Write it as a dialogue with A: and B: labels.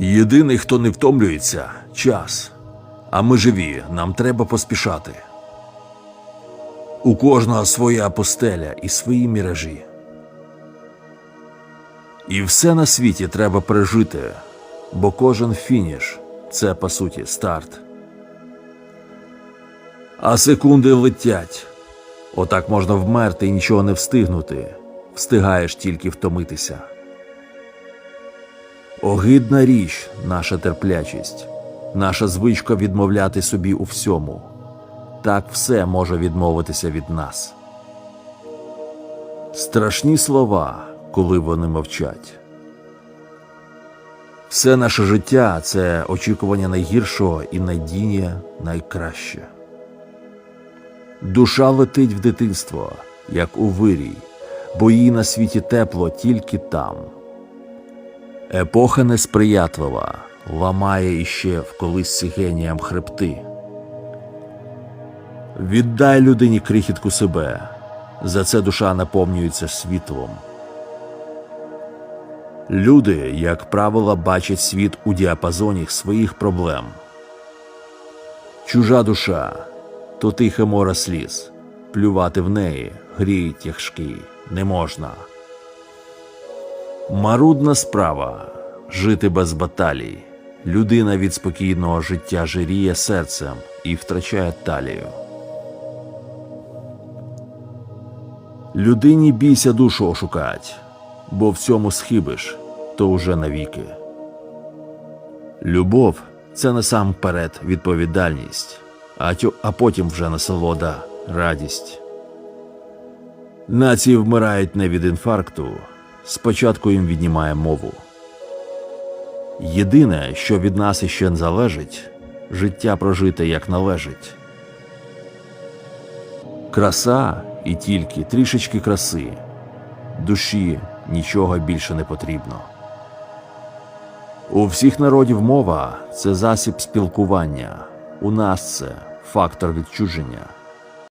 A: Єдиний, хто не втомлюється час. А ми живі, нам треба поспішати. У кожного своя постеля і свої міражі. І все на світі треба пережити, бо кожен фініш це по суті старт. А секунди летять. Отак можна вмерти і нічого не встигнути. Встигаєш тільки втомитися. Огидна річ наша терплячість, наша звичка відмовляти собі у всьому. Так все може відмовитися від нас. Страшні слова, коли вони мовчать. Все наше життя це очікування найгіршого і надіння найкраще. Душа летить в дитинство, як у вирій, бо їй на світі тепло тільки там. Епоха несприятлива, ламає іще в колисці геніям хребти. Віддай людині крихітку себе, за це душа наповнюється світлом. Люди, як правило, бачать світ у діапазоні своїх проблем. Чужа душа то тихе море сліз, плювати в неї грій тяжкий не можна. Марудна справа жити без баталій. Людина від спокійного життя жиріє серцем і втрачає талію. Людині бійся душу ошукать, бо в цьому схибиш, то уже навіки. Любов це насамперед відповідальність, а, тю, а потім вже насолода, радість. Нації вмирають не від інфаркту, спочатку їм віднімає мову. Єдине, що від нас іще залежить, життя прожите як належить. Краса і тільки трішечки краси, душі нічого більше не потрібно. У всіх народів мова це засіб спілкування, у нас це фактор відчуження.